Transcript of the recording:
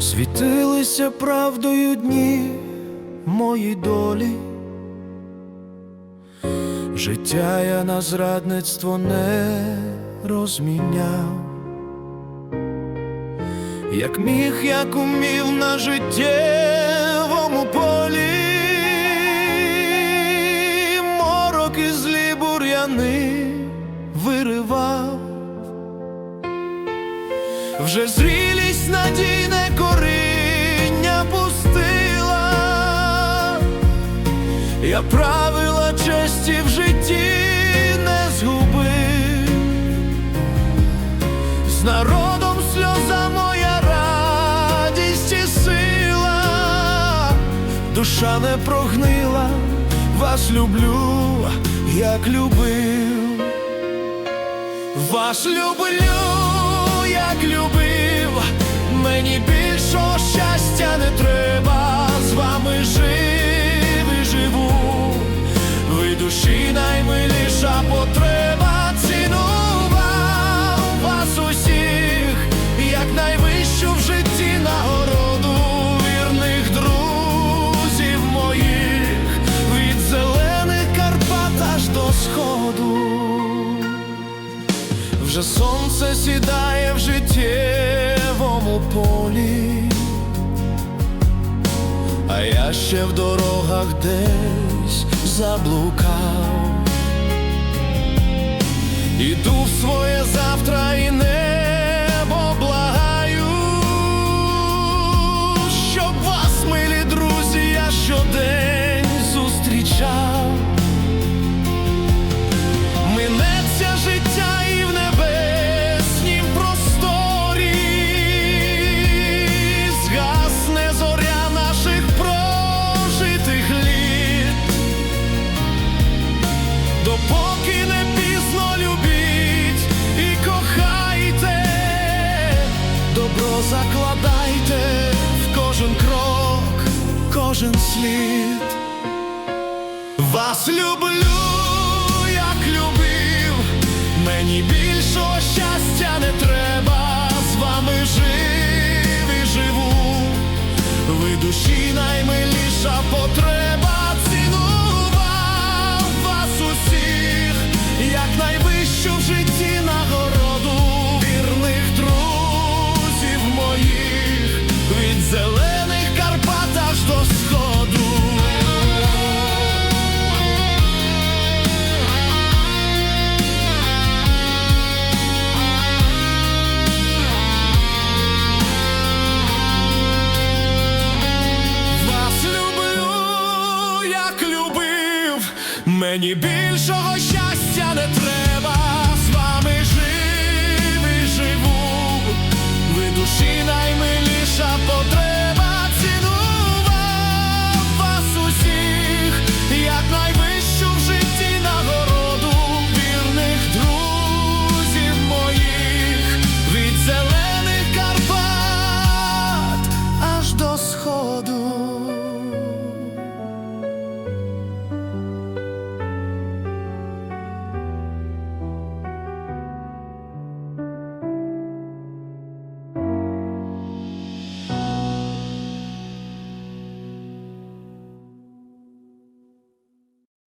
світилися правдою дні мої долі. Життя я на зрадництво не розміняв, як міг, як умів на життєвому полі, морок і злі бур'яни виривав, вже зрілість надійне Правила честі в житті не згубив, з народом сльоза моя радість і сила, душа не прогнила, вас люблю, як любив, вас люблю, як любив, мені більшого щастя не треба, Вже сонце сідає в життєвому полі, а я ще в дорогах десь заблукав. Іду в своє слід. Вас люблю, як любив, мені більшого щастя не треба, з вами жив і живу, ви душі наймиліша потреба, мені більшого щастя не треба.